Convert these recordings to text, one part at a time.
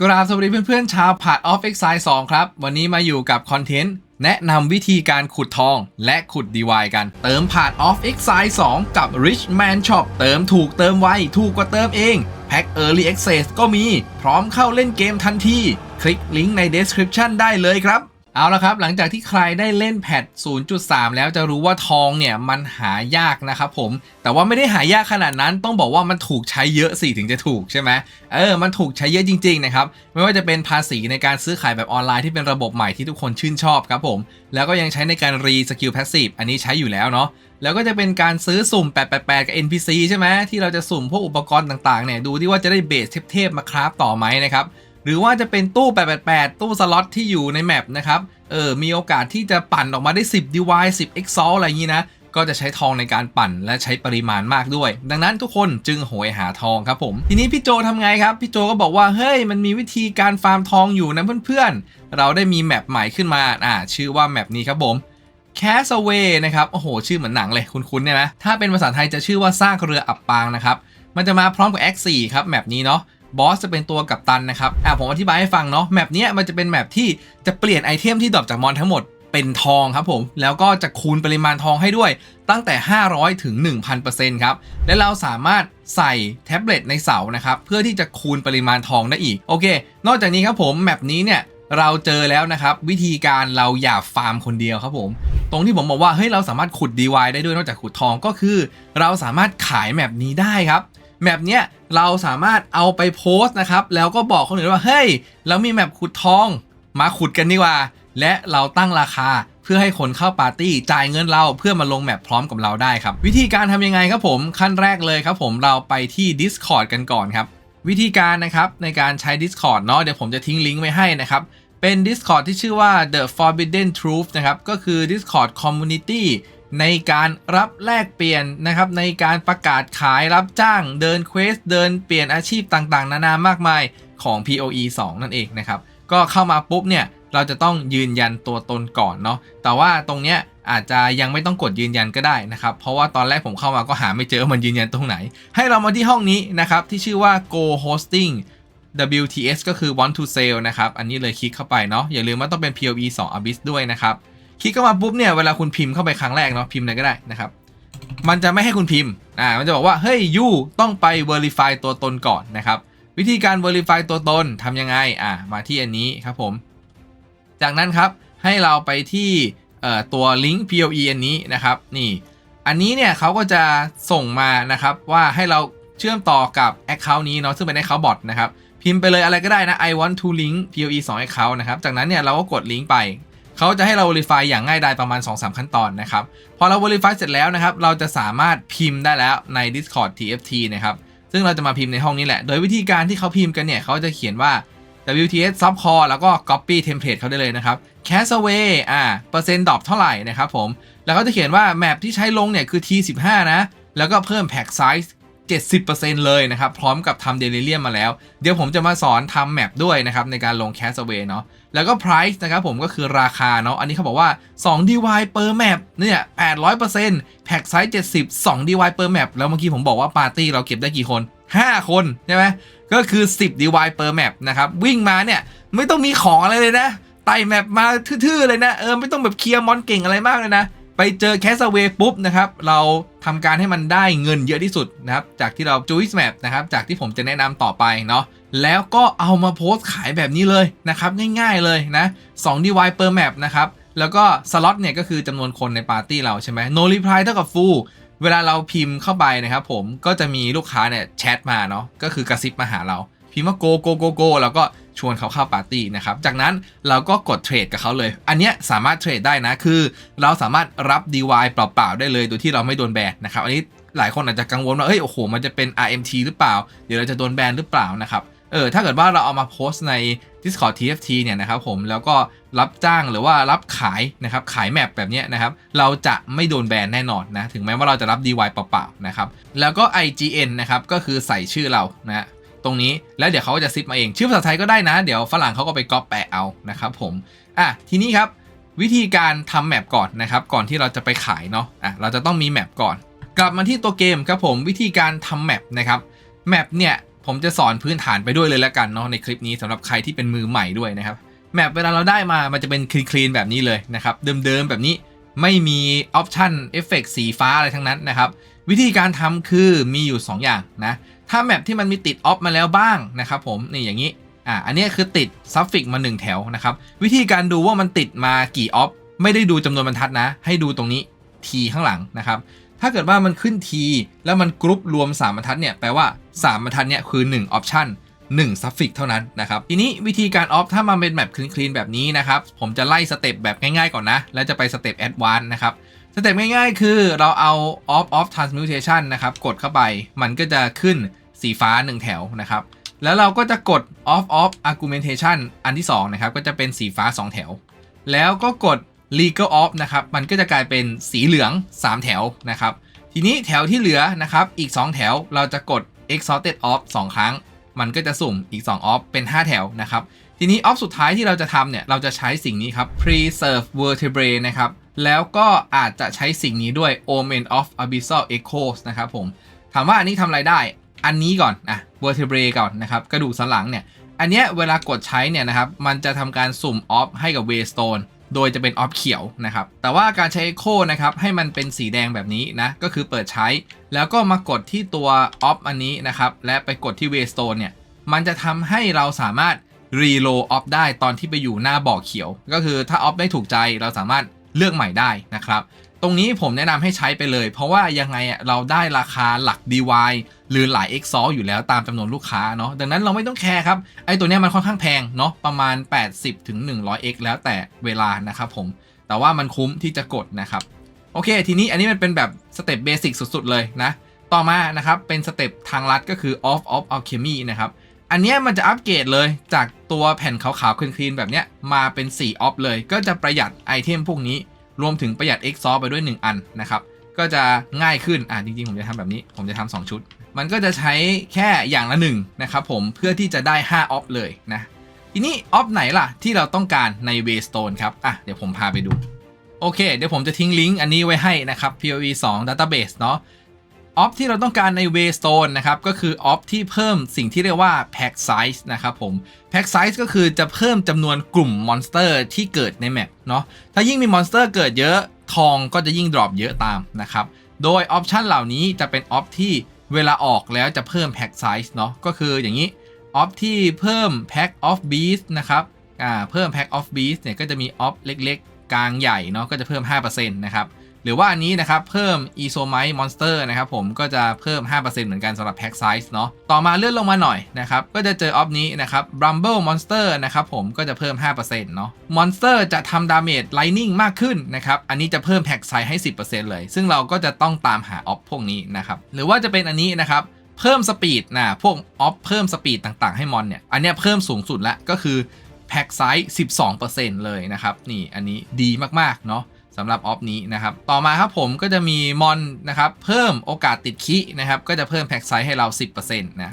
กราบสวัสดีเพื่อนๆ ชาวผาดออฟเอ็กไซ2ครับ วันนี้มาอยู่กับคอนเทนต์ แนะนำวิธีการขุดทองและขุดดีวายกัน เติมผาดออฟเอ็กไซ2กับ Rich Man Shop เติมถูกเติมไว ถูกกว่าเติมเอง แพ็ค Early Access ก็มี พร้อมเข้าเล่นเกมทันที คลิกลิงก์ใน Description ได้เลยครับ เอาละครับ หลังจากที่ใครได้เล่นแพท 0.3 แล้วจะรู้ว่าทองเนี่ยมันหายากนะครับผม แต่ว่าไม่ได้หายากขนาดนั้น ต้องบอกว่ามันถูกใช้เยอะสิถึงจะถูกใช่ไหมเออ มันถูกใช้เยอะจริงๆนะครับ ไม่ว่าจะเป็นภาษีในการซื้อขายแบบออนไลน์ที่เป็นระบบใหม่ที่ทุกคนชื่นชอบครับผม แล้วก็ยังใช้ในการรีสกิลพาสซีฟ อันนี้ใช้อยู่แล้วเนาะ แล้วก็จะเป็นการซื้อสุ่ม 888 กับ NPC ใช่ไหมที่เราจะสุ่มพวกอุปกรณ์ต่างๆ เนี่ย ดูที่ว่าจะได้เบสเทพๆ มาคราฟต่อไหมนะครับ หรือว่าจะเป็นตู้ 888 ตู้สล็อตที่อยู่ในแมปนะครับ เออ มีโอกาสที่จะปั่นออกมาได้ 10 DY 10 Exalt อะไรอย่างนี้นะ ก็จะใช้ทองในการปั่นและใช้ปริมาณมากด้วย ดังนั้นทุกคนจึงโหยหาทองครับผม ทีนี้พี่โจทำไงครับ พี่โจก็บอกว่า เฮ้ย มันมีวิธีการฟาร์มทองอยู่นะเพื่อนๆ เราได้มีแมปใหม่ขึ้นมา อ่า ชื่อว่าแมปนี้ครับผม Castaway นะครับ โอ้โห ชื่อเหมือนหนังเลยคุ้นๆเนี่ยนะ ถ้าเป็นภาษาไทยจะชื่อว่าสร้างเรืออับปางนะครับ มันจะมาพร้อมกับ X4 ครับแมปนี้เนาะ บอสจะเป็นตัวกัปตันนะครับอะผมอธิบายให้ฟังเนาะแมปเนี้ยมันจะเป็นแมปที่จะเปลี่ยนไอเทมที่ดรอปจากมอนทั้งหมดเป็นทองครับผม แล้วก็จะคูณปริมาณทองให้ด้วยตั้งแต่ 500 ถึง 1,000%ครับ และเราสามารถใส่แท็บเล็ตในเสานะครับ เพื่อที่จะคูณปริมาณทองได้อีก โอเค นอกจากนี้ครับผมแมปนี้เนี่ยเราเจอแล้วนะครับ วิธีการเราอย่าฟาร์มคนเดียวครับผม ตรงที่ผมบอกว่าเฮ้ยเราสามารถขุด DY ได้ด้วยนอกจากขุดทองก็คือ เราสามารถขายแมปนี้ได้ครับ แมปเนี้ยเราสามารถเอาไปโพสต์นะครับ แล้วก็บอกคนอื่นว่า เฮ้ย เรามีแมปขุดทอง มาขุดกันดีกว่า และเราตั้งราคาเพื่อให้คนเข้าปาร์ตี้จ่ายเงินเราเพื่อมาลงแมปพร้อมกับเราได้ครับ วิธีการทำยังไงครับผม ขั้นแรกเลยครับผมเราไปที่ Discord กันก่อนครับ วิธีการนะครับในการใช้ Discord เนาะเดี๋ยวผมจะทิ้งลิงก์ไว้ให้นะครับเป็น Discord ที่ชื่อว่า The Forbidden Truth นะครับก็คือ Discord Community ในการรับแลกเปลี่ยนนะครับ ในการประกาศขายรับจ้างเดินเควสเดินเปลี่ยนอาชีพต่างๆ นานามากมายของ POE 2 นั่นเองนะครับ ก็เข้ามาปุ๊บเนี่ยเราจะต้องยืนยันตัวตนก่อนเนาะแต่ว่าตรงเนี้ยอาจจะยังไม่ต้องกดยืนยันก็ได้นะครับ เพราะว่าตอนแรกผมเข้ามาก็หาไม่เจอมันยืนยันตรงไหน ให้เรามาที่ห้องนี้นะครับ ที่ชื่อว่า Go Hosting WTS ก็คือ Want to Sell นะครับ อันนี้เลยคลิกเข้าไปเนาะอย่าลืมว่าต้องเป็น POE 2 Abyss ด้วยนะครับ ลิกเข้ามาปุ๊บเนี่ยเวลาคุณพิมพ์เข้าไปครั้งแรกเนาะพิมพ์อะไรก็ได้นะครับ มันจะไม่ให้คุณพิมพ์อ่ามันจะบอกว่าเฮ้ยยูต้องไป verify ตัวตนก่อนนะครับ วิธีการ verify ตัวตนทำยังไงอ่ามาที่อันนี้ครับผม จากนั้นครับให้เราไปที่เอ่อตัวลิงก์ POE อันนี้นะครับนี่อันนี้เนี่ยเขาก็จะส่งมานะครับว่าให้เราเชื่อมต่อกับ Account นี้เนาะซึ่งเป็น Account bot นะครับพิมพ์ไปเลยอะไรก็ได้นะ I want to link POE 2 account นะครับจากนั้นเนี่ยเราก็กดลิงก์ไป เขาจะให้เรา verify อย่างง่ายดายประมาณ 2-3 ขั้นตอนนะครับ พอเรา verify เสร็จแล้วนะครับ เราจะสามารถพิมพ์ได้แล้วใน Discord TFT นะครับซึ่งเราจะมาพิมพ์ในห้องนี้แหละ โดยวิธีการที่เขาพิมพ์กันเนี่ยเขาจะเขียนว่า WTS subcore แล้วก็ copy template เขาได้เลยนะครับ castaway อ่าเปอร์เซ็นต์ดรอปเท่าไหร่นะครับผม แล้วเขาจะเขียนว่าแมปที่ใช้ลงเนี่ยคือ T15 นะ แล้วก็เพิ่ม pack size 70%เลยนะครับ พร้อมกับทำเดลิเรียมมาแล้ว เดี๋ยวผมจะมาสอนทำแมปด้วยนะครับ ในการลง Castaway เนาะ แล้วก็ price นะครับผมก็คือราคาเนาะ อันนี้เขาบอกว่า 2 DY per map เนี่ย800% pack size 70 2 DY per map แล้วเมื่อกี้ผมบอกว่าปาร์ตี้เราเก็บได้กี่คน 5 คนใช่ไหมก็คือ 10 DY per map นะครับ วิ่งมาเนี่ย ไม่ต้องมีของอะไรเลยนะไต่แมปมาทื่อๆเลยนะ เออ ไม่ต้องแบบเคลียร์มอนเก่งอะไรมากเลยนะ ไปเจอแคสเวย์ปุ๊บนะครับ เราทำการให้มันได้เงินเยอะที่สุดนะครับ จากที่เราจูสแมปนะครับ จากที่ผมจะแนะนำต่อไปเนาะ แล้วก็เอามาโพสต์ขายแบบนี้เลยนะครับง่ายๆเลยนะ2 DY per map นะครับแล้วก็สล็อตเนี่ยก็คือจำนวนคนในปาร์ตี้เราใช่ไหม no reply เท่ากับ full เวลาเราพิมพ์เข้าไปนะครับผมก็จะมีลูกค้าเนี่ยแชทมาเนาะก็คือกระซิบมาหาเรา พิมพ์ว่า go go go go แล้วก็ชวนเขาเข้าปาร์ตี้นะครับ จากนั้นเราก็กดเทรดกับเขาเลย อันเนี้ยสามารถเทรดได้นะ คือ เราสามารถรับ DY เปล่าๆได้เลย โดยที่เราไม่โดนแบนนะครับ อันนี้หลายคนอาจจะกังวลว่าเฮ้ย โอ้โห มันจะเป็น RMT หรือเปล่า เดี๋ยวเราจะโดนแบนหรือเปล่านะครับ เออถ้าเกิดว่าเราเอามาโพสต์ใน Discord TFT เนี่ยนะครับผมแล้วก็รับจ้างหรือว่ารับขายนะครับขายแมปแบบนี้นะครับเราจะไม่โดนแบนแน่นอนนะถึงแม้ว่าเราจะรับ DY เปล่าๆนะครับแล้วก็ IGN นะครับก็คือใส่ชื่อเรานะตรงนี้แล้วเดี๋ยวเขาก็จะซิปมาเอง ชื่อภาษาไทยก็ได้นะ เดี๋ยวฝรั่งเขาก็ไปก๊อปแปะเอานะครับผมอะทีนี้ครับวิธีการทำแมปก่อนนะครับก่อนที่เราจะไปขายเนาะอะเราจะต้องมีแมปก่อน กลับมาที่ตัวเกมครับผมวิธีการทำแมปนะครับแมปเนี่ย ผมจะสอนพื้นฐานไปด้วยเลยแล้วกันเนาะในคลิปนี้สำหรับใครที่เป็นมือใหม่ด้วยนะครับแมปเวลาเราได้มามันจะเป็นคลีนๆแบบนี้เลยนะครับเดิมๆแบบนี้ไม่มีออปชันเอฟเฟกสีฟ้าอะไรทั้งนั้นนะครับวิธีการทำคือมีอยู่ 2 อย่างนะถ้าแมปที่มันมีติดออฟมาแล้วบ้างนะครับผมนี่อย่างนี้อ่าอันนี้คือติดซัฟฟิกมา 1 แถวนะครับวิธีการดูว่ามันติดมากี่ออฟไม่ได้ดูจำนวนบรรทัดนะ ให้ดูตรงนี้ทีข้างหลังนะครับ ถ้าเกิดว่ามันขึ้นทีแล้วมันกรุ๊ปรวม 3บรรทัดเนี่ยแปลว่า 3บรรทัดเนี่ยคือ1ออปชัน1ซัฟฟิกเท่านั้นนะครับ ทีนี้วิธีการออฟถ้ามันเป็นแบบคลีนๆแบบนี้นะครับ ผมจะไล่สเต็ปแบบง่ายๆก่อนนะ แล้วจะไปสเต็ปแอดวานซ์นะครับสเต็ปง่ายๆ คือเราเอา off off transmutation นะครับ กดเข้าไปมันก็จะขึ้นสีฟ้า 1 แถวนะครับ แล้วเราก็จะกด off off argumentation อันที่ 2 นะครับ ก็จะเป็นสีฟ้า 2 แถว แล้วก็กด legal of นะครับ มันก็จะกลายเป็นสีเหลือง 3 แถวนะครับ ทีนี้แถวที่เหลือนะครับ อีก 2 แถวเราจะกด exhausted off 2 ครั้ง มันก็จะสุ่มอีก 2 off เป็น 5 แถวนะครับ ทีนี้ off สุดท้ายที่เราจะทำเนี่ย เราจะใช้สิ่งนี้ครับ preserve vertebrae นะครับ แล้วก็อาจจะใช้สิ่งนี้ด้วย omen of abyssal echoes นะครับผม ถามว่าอันนี้ทำอะไรได้ อันนี้ก่อนอะ vertebrae ก่อนนะครับ กระดูกสันหลังเนี่ย อันเนี้ยเวลากดใช้เนี่ยนะครับ มันจะทำการสุ่ม off ให้กับ waystone โดยจะเป็นออฟเขียวนะครับ แต่ว่าการใช้ Echo นะครับให้มันเป็นสีแดงแบบนี้นะ ก็คือเปิดใช้ แล้วก็มากดที่ตัวออฟอันนี้นะครับ และไปกดที่ Waystone เนี่ย มันจะทำให้เราสามารถรีโลออฟได้ตอนที่ไปอยู่หน้าบ่อเขียว ก็คือถ้าออฟไม่ถูกใจเราสามารถเลือกใหม่ได้นะครับ ตรงนี้ผมแนะนำให้ใช้ไปเลย เพราะว่ายังไงเราได้ราคาหลัก DY หรือหลาย X ซออยู่แล้วตามจำนวนลูกค้าเนาะดังนั้นเราไม่ต้องแคร์ครับ ไอตัวนี้มันค่อนข้างแพงเนาะประมาณ 80ถึง100 X แล้วแต่เวลานะครับผม แต่ว่ามันคุ้มที่จะกดนะครับ โอเค ทีนี้อันนี้มันเป็นแบบสเต็ปเบสิกสุด ๆ เลยนะ ต่อมานะครับเป็นสเต็ปทางลัดก็คือ off of alchemy นะครับอันเนี้ยมันจะอัปเกรดเลยจากตัวแผ่นขาวๆคลีนๆแบบเนี้ยมาเป็น4 off เลย ก็จะประหยัดไอเทมพวกนี้ รวมถึงประหยัด X ซอไปด้วย 1 อันนะครับ ก็จะง่ายขึ้น อะจริงๆ ผมจะทำแบบนี้ ผมจะทำ2ชุด มันก็จะใช้แค่อย่างละหนึ่งนะครับผม เพื่อที่จะได้ 5 ออฟเลยนะ ทีนี้ออฟไหนล่ะ ที่เราต้องการในเวสโตนครับ อะ เดี๋ยวผมพาไปดู โอเค เดี๋ยวผมจะทิ้งลิงก์อันนี้ไว้ให้นะครับ POE 2 Database เนาะ ออฟที่เราต้องการใน Waystone นะครับก็คือออฟที่เพิ่มสิ่งที่เรียกว่า Pack Size นะครับผม Pack Size ก็คือจะเพิ่มจำนวนกลุ่มมอนสเตอร์ที่เกิดในแมปเนาะถ้ายิ่งมีมอนสเตอร์เกิดเยอะทองก็จะยิ่งดรอปเยอะตามนะครับโดยออปชันเหล่านี้จะเป็นออฟที่เวลาออกแล้วจะเพิ่ม Pack Size เนาะก็คืออย่างนี้ออฟที่เพิ่ม Pack of Beast นะครับอ่าเพิ่ม Pack of Beast เนี่ยก็จะมีออฟเล็ก ๆ กลางใหญ่เนาะก็จะเพิ่ม 5%นะครับ หรือว่าอันนี้นะครับ เพิ่ม e s o m i t e Monster นะครับผมก็จะเพิ่ม 5%เหมือนกันสำหรับ Pack Size เนาะต่อมาเลื่อนลงมาหน่อยนะครับ ก็จะเจอออฟนี้นะครับ Rumble Monster นะครับผมก็จะเพิ่ม 5%เนาะ Monster จะทำดาเมจ Lightning มากขึ้นนะครับ อันนี้จะเพิ่ม Pack Size ให้ 10%เลย ซึ่งเราก็จะต้องตามหาออฟพวกนี้นะครับ หรือว่าจะเป็นอันนี้นะครับเพิ่มสปีดนะพวกออฟเพิ่มสปีดต่างๆให้มอนเนี่ยอันนี้เพิ่มสูงสุดแล้วก็คือแพ็กไซส์12%เลยนะครับนี่อันนี้ดีมากๆเนาะ สำหรับออฟนี้นะครับ ต่อมาครับผมก็จะมีมอนนะครับ เพิ่มโอกาสติดคินะครับ ก็จะเพิ่มแพ็กไซส์ให้เรา 10%นะ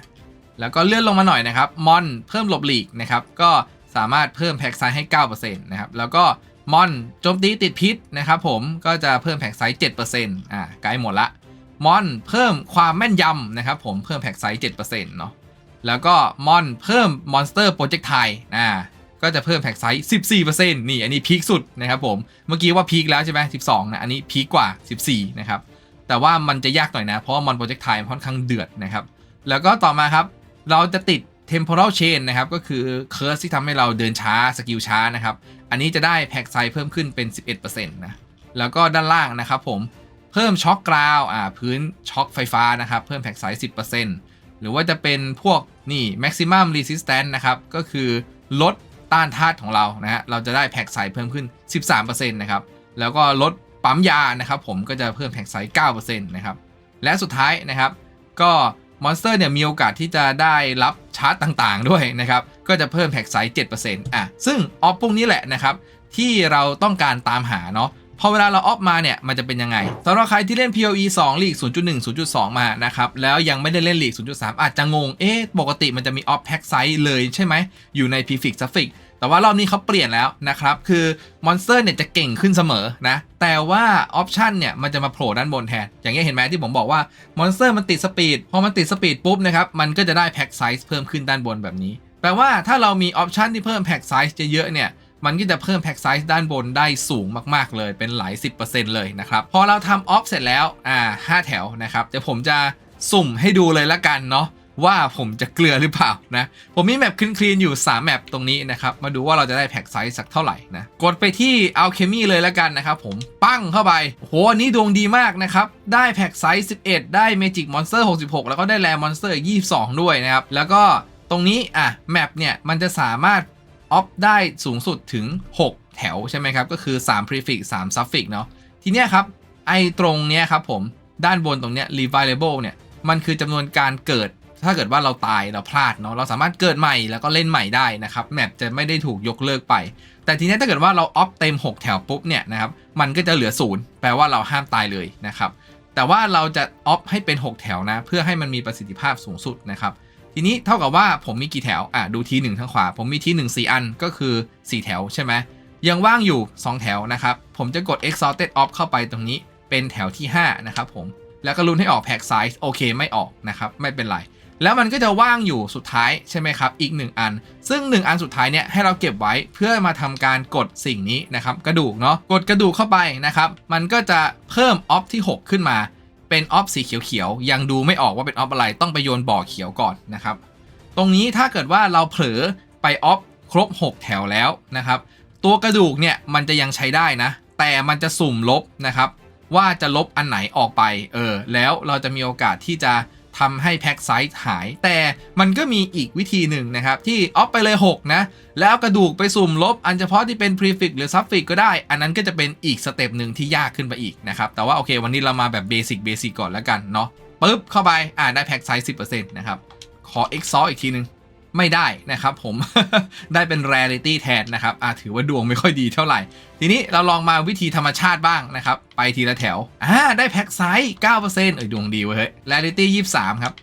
แล้วก็เลื่อนลงมาหน่อยนะครับมอนเพิ่มหลบหลีกนะครับ ก็สามารถเพิ่มแพ็กไซส์ให้9%นะครับแล้วก็มอนโจมตีติดพิษนะครับผมก็จะเพิ่มแพ็กไซส์7%อ่าใกล้หมดละมอนเพิ่มความแม่นยำนะครับผมเพิ่มแพ็กไซส์7%เนาะแล้วก็มอนเพิ่มมอนสเตอร์โปรเจกต์ไทอ่า ก็จะเพิ่มแพ็กไซส์14%นี่อันนี้พีคสุดนะครับผม เมื่อกี้ว่าพีคแล้วใช่ไหม12นะอันนี้พีคกว่า 14 นะครับ แต่ว่ามันจะยากหน่อยนะ เพราะว่ามอนโปรเจกต์ไทค่อนข้างเดือดนะครับ แล้วก็ต่อมาครับ เราจะติด temporal chain นะครับ ก็คือเคอร์สที่ทำให้เราเดินช้าสกิลช้านะครับ อันนี้จะได้แพ็กไซส์เพิ่มขึ้นเป็น 11%นะแล้วก็ด้านล่างนะครับผมเพิ่มช็อคกราวอ่าพื้นช็อคไฟฟ้านะครับเพิ่มแพ็กไซส์10%หรือว่าจะเป็นพวกนี่ maximum resistance นะครับก็คือลด ต้านธาตุของเรานะฮะเราจะได้แพ็กไซเพิ่มขึ้น 13%นะครับแล้วก็ลดปั๊มยานะครับผมก็จะเพิ่มแพ็กไซส์9%นะครับและสุดท้ายนะครับก็มอนสเตอร์เนี่ยมีโอกาสที่จะได้รับชาร์จต่างๆด้วยนะครับ ก็จะเพิ่มแพ็กไซส์7%อะซึ่งออฟพวกนี้แหละนะครับ ที่เราต้องการตามหาเนาะ พอเวลาเราออฟมาเนี่ยมันจะเป็นยังไงสำหรับใครที่เล่น PoE 2ลีก0.1 0.2 มานะครับแล้วยังไม่ได้เล่นลีก0.3 อาจจะงงเอ๊ะปกติมันจะมีออฟแพ็กไซส์เลยใช่ไหมอยู่ใน Prefix Suffix แต่ว่ารอบนี้เขาเปลี่ยนแล้วนะครับ คือมอนสเตอร์เนี่ยจะเก่งขึ้นเสมอนะ แต่ว่าออปชันเนี่ยมันจะมาโผล่ด้านบนแทน อย่างเงี้ยเห็นไหมที่ผมบอกว่ามอนสเตอร์มันติดสปีด พอมันติดสปีดปุ๊บนะครับ มันก็จะได้แพ็กไซส์เพิ่มขึ้นด้านบนแบบนี้ แปลว่าถ้าเรามีออปชันที่เพิ่มแพ็กไซส์เยอะๆเนี่ย มันก็จะเพิ่มแพ็กไซส์ด้านบนได้สูงมาก ๆ เลยเป็นหลาย 10%เลยนะครับ พอเราทำออฟเสร็จแล้วอ่าห้าแถวนะครับเดี๋ยวผมจะสุ่มให้ดูเลยละกันเนาะว่าผมจะเกลือหรือเปล่านะ ผมมีแมปคลีนๆอยู่ 3 แมปตรงนี้นะครับ มาดูว่าเราจะได้แพ็กไซส์สักเท่าไหร่นะ กดไปที่ Alchemy เลยละกันนะครับผมปั้งเข้าไปโหอันนี้ดวงดีมากนะครับ ได้แพ็กไซส์ 11 ได้ Magic Monster 66 แล้วก็ได้แรมอนสเตอร์22 ด้วยนะครับ แล้วก็ตรงนี้อะแมปเนี่ยมันจะสามารถ ออฟได้สูงสุดถึง 6 แถวใช่ไหมครับ ก็คือ 3 prefix 3 suffix เนาะทีเนี้ยครับ ไอ้ตรงเนี้ยครับผม ด้านบนตรงเนี้ย reviable เนี่ย มันคือจำนวนการเกิด ถ้าเกิดว่าเราตายเราพลาดเนาะเราสามารถเกิดใหม่แล้วก็เล่นใหม่ได้นะครับแมปจะไม่ได้ถูกยกเลิกไป แต่ทีนี้ถ้าเกิดว่าเราออฟเต็ม 6 แถวปุ๊บเนี่ยนะครับมันก็จะเหลือศูนย์แปลว่าเราห้ามตายเลยนะครับแต่ว่าเราจะออฟให้เป็น 6 แถวนะ เพื่อให้มันมีประสิทธิภาพสูงสุดนะครับ ทีนี้เท่ากับว่าผมมีกี่แถว อะดูทีหนึ่งทางขวา ผมมีทีหนึ่งสี่อันก็คือ 4 แถวใช่ไหมยังว่างอยู่ 2 แถวนะครับ ผมจะกด exalted off เข้าไปตรงนี้เป็นแถวที่ 5 นะครับผม แล้วก็ลุ้นให้ออกแพ็กไซส์โอเคไม่ออกนะครับ ไม่เป็นไร แล้วมันก็จะว่างอยู่สุดท้ายใช่ไหมครับ อีก 1 อัน ซึ่ง 1 อันสุดท้ายเนี่ยให้เราเก็บไว้เพื่อมาทำการกดสิ่งนี้นะครับ กระดูกเนาะกดกระดูกเข้าไปนะครับ มันก็จะเพิ่มออฟที่ 6 ขึ้นมา เป็นออฟสีเขียวๆยังดูไม่ออกว่าเป็นออฟอะไรต้องไปโยนบ่อเขียวก่อนนะครับ ตรงนี้ถ้าเกิดว่าเราเผลอไปออฟครบ 6 แถวแล้วนะครับ ตัวกระดูกเนี่ยมันจะยังใช้ได้นะ แต่มันจะสุ่มลบนะครับ ว่าจะลบอันไหนออกไปเออแล้วเราจะมีโอกาสที่จะ ทำให้แพ็กไซส์หาย แต่มันก็มีอีกวิธีหนึ่งนะครับ ที่ออฟไปเลย 6 นะ แล้วกระดูกไปสุ่มลบ อันเฉพาะที่เป็น prefix หรือ suffix ก็ได้ อันนั้นก็จะเป็นอีกสเต็ปหนึ่งที่ยากขึ้นไปอีกนะครับ แต่ว่าโอเควันนี้เรามาแบบเบสิกเบสิกก่อนแล้วกันเนาะปึ๊บเข้าไปอ่าได้แพ็กไซส์10%นะครับขอ e x h a u อีกทีหนึ่ง ไม่ได้นะครับผม ได้เป็น rarity แทนนะครับอ่าถือว่าดวงไม่ค่อยดีเท่าไหร่ ทีนี้เราลองมาวิธีธรรมชาติบ้างนะครับ ไปทีละแถวอ่าได้แพ็กไซส์9%เอ้ยดวงดีเว้ยเฮ้ย rarity 23 ครับ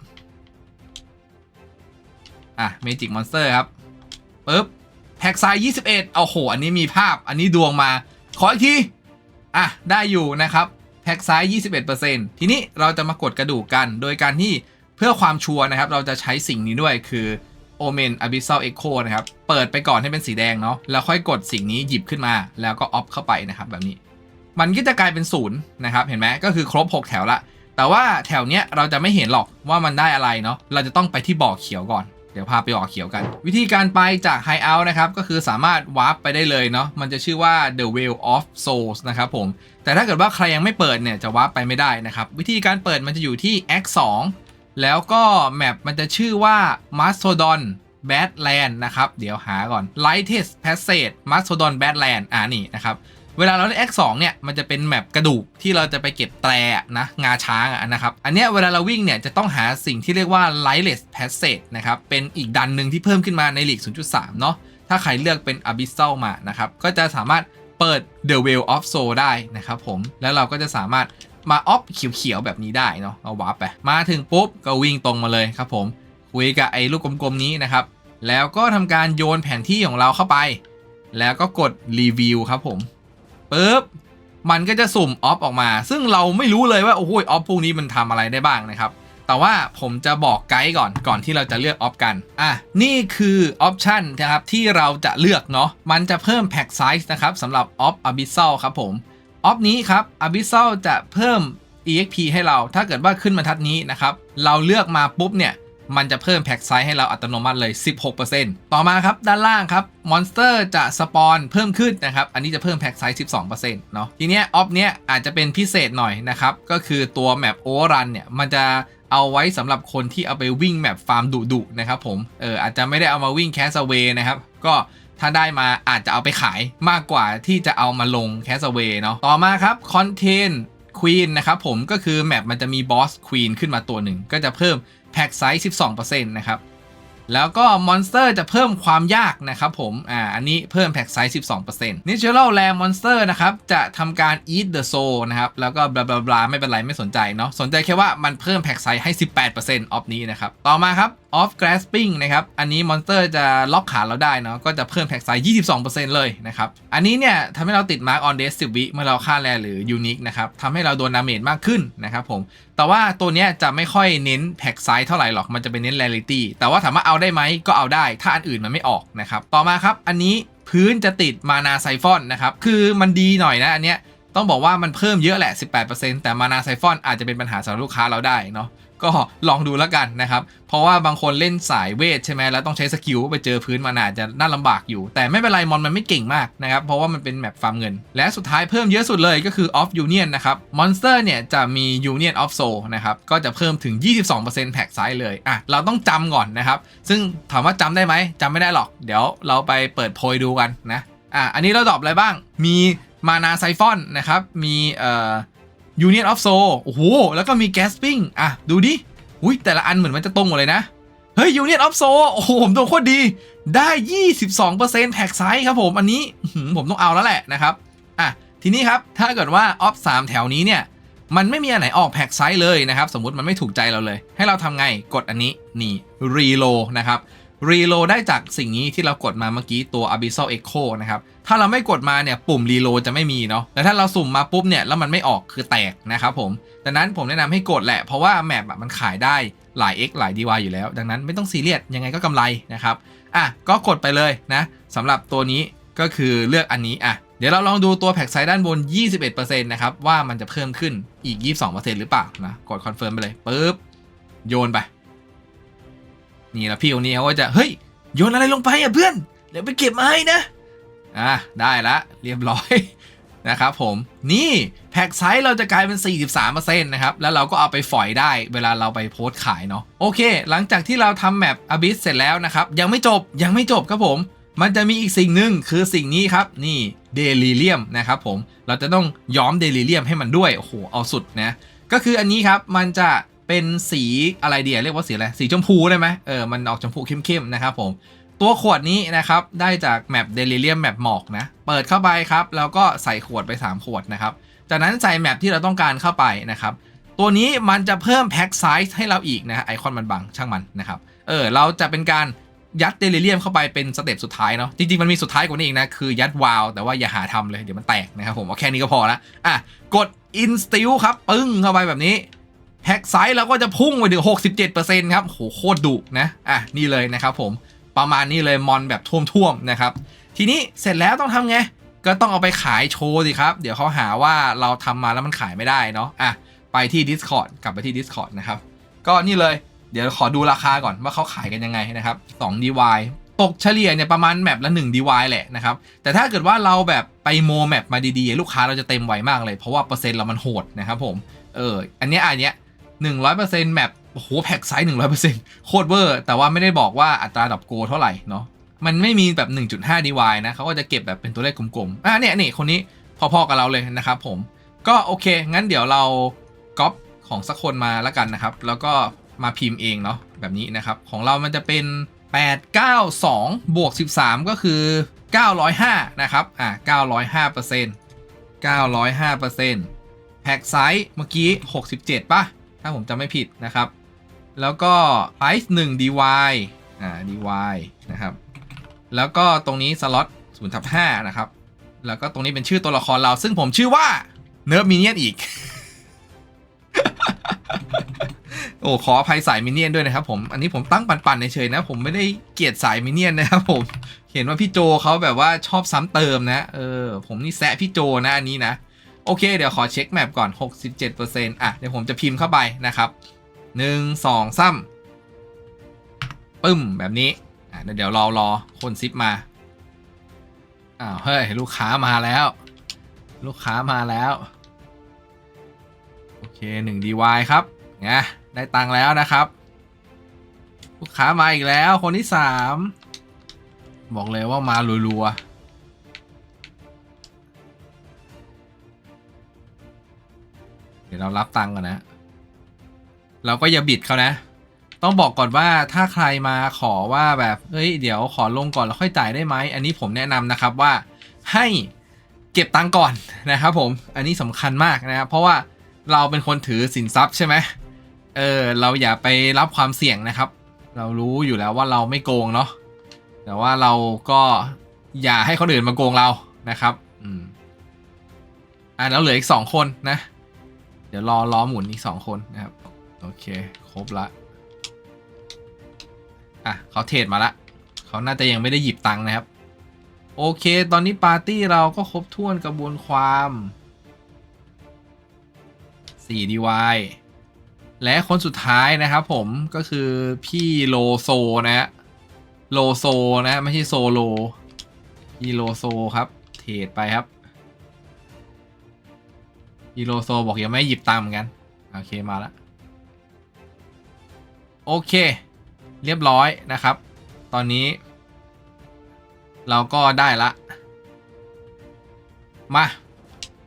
อะ Magic Monster ครับปึ๊บแพ็กไซส์21 เอาโห อันนี้มีภาพ อันนี้ดวงมา ขออีกที อะ ได้อยู่นะครับ แพ็กไซส์21%ทีนี้เราจะมากดกระดูกกัน โดยการที่เพื่อความชัวร์นะครับ เราจะใช้สิ่งนี้ด้วยคือ Omen Abyssal Echo นะครับ เปิดไปก่อนให้เป็นสีแดงเนาะ แล้วค่อยกดสิ่งนี้หยิบขึ้นมา แล้วก็ออฟเข้าไปนะครับแบบนี้ มันก็จะกลายเป็นศูนย์นะครับ เห็นไหมก็คือครบ 6 แถวละ แต่ว่าแถวเนี้ยเราจะไม่เห็นหรอกว่ามันได้อะไรเนาะ เราจะต้องไปที่บ่อเขียวก่อน เดี๋ยวพาไปบ่อเขียวกัน วิธีการไปจาก High Out นะครับ ก็คือสามารถวาร์ปไปได้เลยเนาะ มันจะชื่อว่า The Well of Souls นะครับผม แต่ถ้าเกิดว่าใครยังไม่เปิดเนี่ยจะวาร์ปไปไม่ได้นะครับ วิธีการเปิดมันจะอยู่ที่ Act 2 แล้วก็แมปมันจะชื่อว่า Mastodon Badland นะครับ เดี๋ยวหาก่อน Lightest Passage Mastodon Badland อ่านี่นะครับ เวลาเราเล่น X 2 เนี่ย มันจะเป็นแมปกระดูกที่เราจะไปเก็บแตรนะ งาช้างนะครับ อันเนี้ยเวลาเราวิ่งเนี่ยจะต้องหาสิ่งที่เรียกว่า Lightless Passage นะครับ เป็นอีกดันหนึ่งที่เพิ่มขึ้นมาในหลีก 0.3 เนาะ ถ้าใครเลือกเป็น Abyssal มานะครับ ก็จะสามารถเปิด The Well of Soul ได้นะครับผม แล้วเราก็จะสามารถ มาออฟเขียวๆแบบนี้ได้เนาะเอาวาร์ปไป มาถึงปุ๊บก็วิ่งตรงมาเลยครับผมคุยกับไอ้ลูกกลมๆนี้นะครับ แล้วก็ทำการโยนแผนที่ของเราเข้าไป แล้วก็กดรีวิวครับผมปุ๊บมันก็จะสุ่มออฟออกมา ซึ่งเราไม่รู้เลยว่าโอ้โหออฟพวกนี้มันทำอะไรได้บ้างนะครับแต่ว่าผมจะบอกไกด์ก่อนก่อนที่เราจะเลือกออฟกัน อะ นี่คือออปชันนะครับที่เราจะเลือกเนาะ มันจะเพิ่มแพ็กไซส์นะครับสำหรับออฟอ b y s s a l ครับผม ออฟนี้ครับ Abyssal จะเพิ่ม EXP ให้เรา ถ้าเกิดว่าขึ้นบรรทัดนี้นะครับ เราเลือกมาปุ๊บเนี่ย มันจะเพิ่มแพ็กไซส์ให้เราอัตโนมัติเลย 16%ต่อมาครับ ด้านล่างครับ มอนสเตอร์จะสปอนเพิ่มขึ้นนะครับ อันนี้จะเพิ่มแพ็กไซส์ 12%เนาะ ทีเนี้ยออฟเนี้ยอาจจะเป็นพิเศษหน่อยนะครับ ก็คือตัวแมปโอเวอร์รันเนี่ย มันจะเอาไว้สำหรับคนที่เอาไปวิ่งแมปฟาร์มดุๆนะครับผม เอออาจจะไม่ได้เอามาวิ่งแคสเวย์นะครับ ก็ ถ้าได้มาอาจจะเอาไปขายมากกว่าที่จะเอามาลงแคสเวเนาะต่อมาครับคอนเทนต์ควีนนะครับผมก็คือแมปมันจะมีบอสควีนขึ้นมาตัวหนึ่ง ก็จะเพิ่มแพ็กไซส์12%นะครับแล้วก็มอนสเตอร์จะเพิ่มความยากนะครับผม อ่า อันนี้เพิ่มแพ็กไซส์ 12% Natural Rare Monster นะครับ จะทำการ Eat the Soul นะครับ แล้วก็บลาบลาบลาไม่เป็นไร ไม่สนใจเนาะ สนใจแค่ว่ามันเพิ่มแพ็กไซส์ให้ 18%ออฟนี้นะครับ ต่อมาครับ Off Grasping นะครับ อันนี้มอนสเตอร์จะล็อกขาเราได้เนาะ ก็จะเพิ่มแพ็กไซส์22%เลยนะครับ อันนี้เนี่ยทำให้เราติด Mark on Death 10วิเมื่อเราฆ่าแรหรือ Unique นะครับทำให้เราโดนดาเมจมากขึ้นนะครับผม แต่ว่าตัวเนี้ยจะไม่ค่อยเน้นแพ็กไซส์เท่าไหร่หรอก มันจะเป็นเน้น rarity แต่ว่าถามว่าเอาได้ไหมก็เอาได้ ถ้าอันอื่นมันไม่ออกนะครับ ต่อมาครับ อันนี้พื้นจะติดมานาไซฟอนนะครับ คือมันดีหน่อยนะอันเนี้ย ต้องบอกว่ามันเพิ่มเยอะแหละ 18%แต่มานาไซฟอนอาจจะเป็นปัญหาสำหรับลูกค้าเราได้เนาะ ก็ลองดูแล้วกันนะครับ เพราะว่าบางคนเล่นสายเวทใช่ไหมแล้วต้องใช้สกิลไปเจอพื้นมานาจจะน่าลำบากอยู่ แต่ไม่เป็นไรมอนมันไม่เก่งมากนะครับ เพราะว่ามันเป็นแมปฟาร์มเงิน และสุดท้ายเพิ่มเยอะสุดเลยก็คือ Off Union นะครับ มอนสเตอร์เนี่ยจะมี Union of Soul นะครับ ก็จะเพิ่มถึง 22%แพ็กไซส์เลย อะ เราต้องจำก่อนนะครับ ซึ่งถามว่าจำได้ไหมจำไม่ได้หรอก เดี๋ยวเราไปเปิดโพยดูกันนะ อะ อันนี้เราดรอปอะไรบ้าง มีมานาไซฟอนนะครับ มีเอ่อ Union of Soul โอ้โห แล้วก็มี Gasping อะ ดูดิอุ้ยแต่ละอันเหมือนมันจะตรงหมดเลยนะ เฮ้ย Union of Soul โอ้โห ผมโดนโคตรดี ได้ 22%แพ็กไซส์ครับผม อันนี้ผมต้องเอาแล้วแหละนะครับ อะ ทีนี้ครับ ถ้าเกิดว่าออฟ3แถวนี้เนี่ย มันไม่มีอันไหนออกแพ็กไซส์เลยนะครับ สมมติมันไม่ถูกใจเราเลย ให้เราทำไง กดอันนี้ นี่ รีโลนะครับ รีโลได้จากสิ่งนี้ที่เรากดมาเมื่อกี้ตัว Abyssal Echo นะครับ ถ้าเราไม่กดมาเนี่ยปุ่มรีโลจะไม่มีเนาะแต่ถ้าเราสุ่มมาปุ๊บเนี่ยแล้วมันไม่ออกคือแตกนะครับผมดังนั้นผมแนะนำให้กดแหละ เพราะว่าแมปมันขายได้หลาย X หลาย DY อยู่แล้ว ดังนั้นไม่ต้องซีเรียสยังไงก็กำไรนะครับอะก็กดไปเลยนะสำหรับตัวนี้ก็คือเลือกอันนี้อะเดี๋ยวเราลองดูตัวแพ็กไซด์ด้านบน 21%นะครับว่ามันจะเพิ่มขึ้นอีก 22%หรือเปล่านะกดคอนเฟิร์มไปเลยปึ๊บโยนไป นี่แล้วพี่คนนี้เขาก็จะเฮ้ยโยนอะไรลงไปอะเพื่อนเดี๋ยวไปเก็บมาให้นะอะได้ละเรียบร้อยนะครับผมนี่แพ็กไซส์เราจะกลายเป็น 43%นะครับ แล้วเราก็เอาไปฝอยได้เวลาเราไปโพสต์ขายเนาะโอเค หลังจากที่เราทำแมป Abyss เสร็จแล้วนะครับ ยังไม่จบยังไม่จบครับผม มันจะมีอีกสิ่งหนึ่งคือสิ่งนี้ครับ นี่เดลิเลียมนะครับผมเราจะต้องย้อมเดลิเลียมให้มันด้วย โอ้โห เอาสุดนะ ก็คืออันนี้ครับมันจะ เป็นสีอะไรเดียเรียกว่าสีอะไร สีชมพูได้ไหมเออ มันออกชมพูเข้มๆนะครับผม ตัวขวดนี้นะครับ ได้จากแมปเดลิเลียมแมปหมอกนะ เปิดเข้าไปครับ แล้วก็ใส่ขวดไป 3 ขวดนะครับ จากนั้นใส่แมปที่เราต้องการเข้าไปนะครับ ตัวนี้มันจะเพิ่มแพ็คไซส์ให้เราอีกนะฮะไอคอนมันบังช่างมันนะครับ เออ เราจะเป็นการยัดเดลิเลียมเข้าไปเป็นสเต็ปสุดท้ายเนาะ จริง ๆ มันมีสุดท้ายกว่านี้อีกนะ คือยัดวาลวแต่ว่าอย่าหาทำเลย เดี๋ยวมันแตกนะครับผม เอาแค่นี้ก็พอละอะ กด instill ครับ ปึ้งเข้าไปแบบนี้ แพ็คไซส์เราก็จะพุ่งไปถึง 67%ครับโหโคตรดุนะ อะ นี่เลยนะครับผมประมาณนี้เลยมอนแบบท่วมๆนะครับ ทีนี้เสร็จแล้วต้องทำไง ก็ต้องเอาไปขายโชว์สิครับ เดี๋ยวเขาหาว่าเราทำมาแล้วมันขายไม่ได้เนาะอะไปที่ Discord กลับไปที่ Discord นะครับ ก็นี่เลยเดี๋ยวขอดูราคาก่อนว่าเขาขายกันยังไงนะครับ2 DY ตกเฉลี่ยเนี่ยประมาณแมปละ1 DY แหละนะครับ แต่ถ้าเกิดว่าเราแบบไปโมแมปมาดีๆ ลูกค้าเราจะเต็มไวมากเลย เพราะว่าเปอร์เซ็นต์เรามันโหดนะครับผมเอออันเนี้ยอันเนี้ย หนึ่งร้อยเปอร์เซ็นต์แมปโอ้โหแพ็กไซส์หนึ่งร้อยเปอร์เซ็นต์โคตรเวอร์ แต่ว่าไม่ได้บอกว่าอัตราดรอปโกเท่าไหร่เนาะมันไม่มีแบบ 1.5 DY นะเขาก็จะเก็บแบบเป็นตัวเลขกลมๆอะเนี่ยนี่คนนี้พอๆกับเราเลยนะครับผมก็โอเค งั้นเดี๋ยวเราก๊อปของสักคนมาแล้วกันนะครับ แล้วก็มาพิมพ์เองเนาะแบบนี้นะครับ ของเรามันจะเป็น 892 บวก 13 ก็คือ 905 นะครับ อะ905เปอร์เซ็นต์905เปอร์เซ็นต์แพ็กไซส์เมื่อกี้ 67ป่ะ ถ้าผมจำไม่ผิดนะครับ แล้วก็ price 1 dy อ่า dy นะครับ แล้วก็ตรงนี้สล็อต0ทับ5นะครับ แล้วก็ตรงนี้เป็นชื่อตัวละครเรา ซึ่งผมชื่อว่าเนิร์ฟมินเนียนอีก โอ้ขออภัยสายมินเนี่ยนด้วยนะครับผม อันนี้ผมตั้งปันๆเฉยๆนะ ผมไม่ได้เกลียดสายมินเนี่ยนนะครับผม เห็นว่าพี่โจเขาแบบว่าชอบซ้ำเติมนะ เออ ผมนี่แซะพี่โจนะอันนี้นะ โอเค เดี๋ยวขอเช็คแมปก่อน 67%อะ เดี๋ยวผมจะพิมพ์เข้าไปนะครับ 1 2 3ปึ้ม แบบนี้ อะเดี๋ยวรอรอคนซิปมา อ้าว เฮ้ย ลูกค้ามาแล้ว ลูกค้ามาแล้ว โอเค1 DY ครับไงได้ตังค์แล้วนะครับ ลูกค้ามาอีกแล้วคนที่สามบอกเลยว่ามารัวๆ เดี๋ยวเรารับตังค์ก่อนนะ เราก็อย่าบิดเขานะ ต้องบอกก่อนว่าถ้าใครมาขอว่าแบบเฮ้ยเดี๋ยวขอลงก่อนแล้วค่อยจ่ายได้ไหมอันนี้ผมแนะนำนะครับว่าให้เก็บตังค์ก่อนนะครับผมอันนี้สำคัญมากนะครับเพราะว่าเราเป็นคนถือสินทรัพย์ใช่ไหมเออเราอย่าไปรับความเสี่ยงนะครับ เรารู้อยู่แล้วว่าเราไม่โกงเนาะแต่ว่าเราก็อย่าให้คนอื่นมาโกงเรานะครับ อืมอะแล้วเหลืออีกสองคนนะ เดี๋ยวรอล้อหมุนอีกสองคนนะครับ โอเค ครบละ อะเขาเทรดมาละเขาน่าจะยังไม่ได้หยิบตังค์นะครับ โอเค ตอนนี้ปาร์ตี้เราก็ครบถ้วนกระบวนความ4 DY และคนสุดท้ายนะครับผมก็คือพี่โลโซนะฮะโลโซนะ ไม่ใช่โซโล พี่โลโซครับ เทรดไปครับ พี่โลโซบอกยังไม่หยิบตังเหมือนกัน โอเคมาแล้วโอเค เรียบร้อยนะครับ ตอนนี้ เราก็ได้ละ มา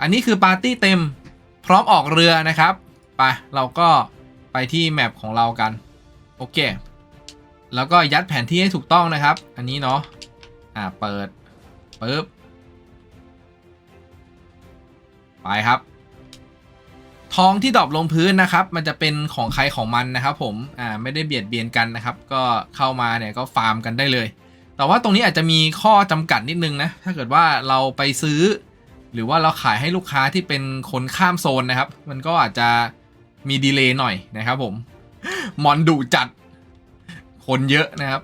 อันนี้คือปาร์ตี้เต็มพร้อมออกเรือนะครับไปเราก็ไปที่แมปของเรากัน โอเค แล้วก็ยัดแผนที่ให้ถูกต้องนะครับ อันนี้เนาะอ่าเปิดปึ๊บไปครับ ทองที่ดรอปลงพื้นนะครับ มันจะเป็นของใครของมันนะครับ ผมอ่าไม่ได้เบียดเบียนกันนะครับ ก็เข้ามาเนี่ยก็ฟาร์มกันได้เลย แต่ว่าตรงนี้อาจจะมีข้อจำกัดนิดนึงนะถ้าเกิดว่าเราไปซื้อ หรือว่าเราขายให้ลูกค้าที่เป็นคนข้ามโซนนะครับ มันก็อาจจะมีดีเลย์หน่อยนะครับ ผมมอนดุจัด คนเยอะนะครับ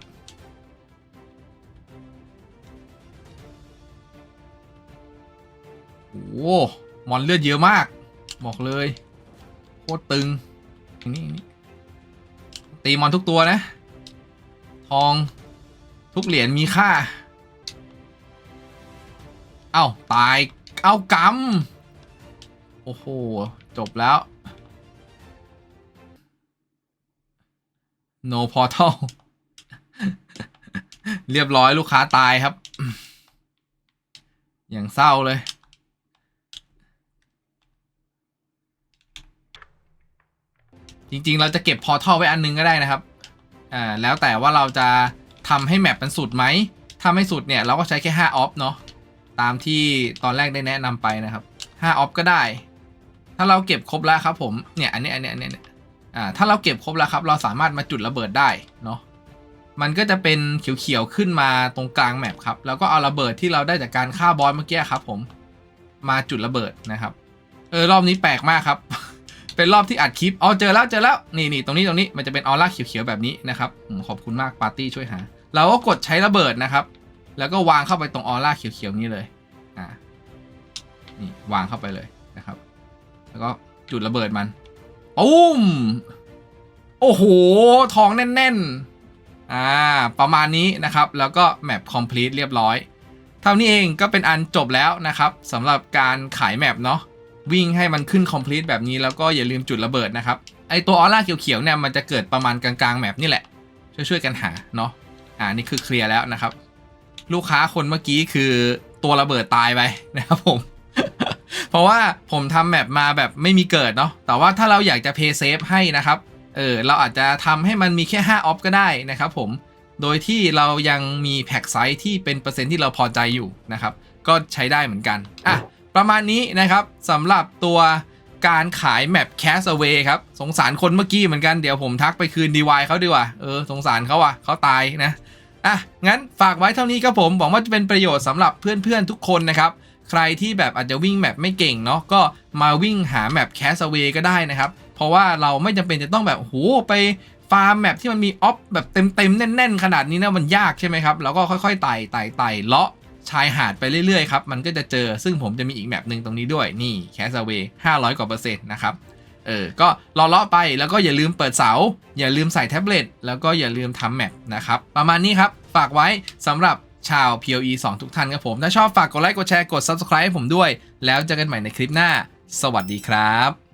โอ้หมอนเลือดเยอะมาก บอกเลยโคตรตึงนี่นี่ตีมอนทุกตัวนะ ทองทุกเหรียญมีค่า เอ้า ตายเอ้ากำโอ้โห จบแล้ว no portal เรียบร้อยลูกค้าตายครับ อย่างเศร้าเลย จริงๆ เราจะเก็บพอทัลไว้อันนึงก็ได้นะครับอ่าแล้วแต่ว่าเราจะทำให้แมปมันสุดไหมถ้าไม่สุดเนี่ยเราก็ใช้แค่5ออฟเนาะตามที่ตอนแรกได้แนะนำไปนะครับ5ออฟก็ได้ ถ้าเราเก็บครบแล้วครับผมเนี่ยอันนี้อันนี้อันนี้อ่าถ้าเราเก็บครบแล้วครับ เราสามารถมาจุดระเบิดได้เนาะมันก็จะเป็นเขียวๆขึ้นมาตรงกลางแมปครับ แล้วก็เอาระเบิดที่เราได้จากการฆ่าบอสเมื่อกี้ครับผม มาจุดระเบิดนะครับ เออรอบนี้แปลกมากครับ เป็นรอบที่อัดคลิปอ๋อเจอแล้วเจอแล้วนี่นี่ตรงนี้ตรงนี้มันจะเป็นออร่าเขียวๆแบบนี้นะครับขอบคุณมากปาร์ตี้ช่วยหา เราก็กดใช้ระเบิดนะครับ แล้วก็วางเข้าไปตรงออร่าเขียวๆนี้เลยอ่านี่วางเข้าไปเลยนะครับ แล้วก็จุดระเบิดมันตุ้มโอ้โหทองแน่นๆอ่าประมาณนี้นะครับ แล้วก็แมป complete เรียบร้อยเท่านี้เองก็เป็นอันจบแล้วนะครับสำหรับการขายแมปเนาะ วิ่งให้มันขึ้น complete แบบนี้แล้วก็อย่าลืมจุดระเบิดนะครับ ไอตัวออร่าเขียวๆเนี่ยมันจะเกิดประมาณกลางๆแมปนี่แหละ ช่วยๆกันหาเนาะอ่านี่คือเคลียร์แล้วนะครับ ลูกค้าคนเมื่อกี้คือตัวระเบิดตายไปนะครับผม เพราะว่าผมทำแมปมาแบบไม่มีเกิดเนาะแต่ว่าถ้าเราอยากจะเพย์เซฟให้นะครับเออเราอาจจะทำให้มันมีแค่5ออฟก็ได้นะครับผมโดยที่เรายังมีแพ็กไซส์ที่เป็นเปอร์เซ็นต์ที่เราพอใจอยู่นะครับ ก็ใช้ได้เหมือนกัน อะ ประมาณนี้นะครับสำหรับตัวการขายแมป Cast Away ครับ สงสารคนเมื่อกี้เหมือนกัน เดี๋ยวผมทักไปคืน DY เขาดีกว่า เออ สงสารเขาอะเขาตายนะ อะ งั้นฝากไว้เท่านี้ครับผม หวังว่าจะเป็นประโยชน์สำหรับเพื่อนๆทุกคนนะครับ ใครที่แบบอาจจะวิ่งแมปไม่เก่งเนาะ ก็มาวิ่งหาแมป Cast Away ก็ได้นะครับ เพราะว่าเราไม่จำเป็นจะต้องแบบโหไปฟาร์มแมปที่มันมีออฟแบบเต็มๆแน่น ๆ ขนาดนี้นะมันยากใช่ไหมครับ เราก็ค่อยๆไต่ไต่ไต่เลาะ ชายหาดไปเรื่อยๆครับ มันก็จะเจอซึ่งผมจะมีอีกแมปหนึ่งตรงนี้ด้วย นี่ Cast Away 500กว่าเปอร์เซ็นต์นะครับเออ ก็รอเลาะไปแล้วก็อย่าลืมเปิดเสา อย่าลืมใส่แท็บเล็ตแล้วก็อย่าลืมทำแมปนะครับ ประมาณนี้ครับ ฝากไว้สำหรับชาว POE 2 ทุกท่านครับผม ถ้าชอบฝากกดไลค์กดแชร์กด Subscribe ให้ผมด้วย แล้วเจอกันใหม่ในคลิปหน้า สวัสดีครับ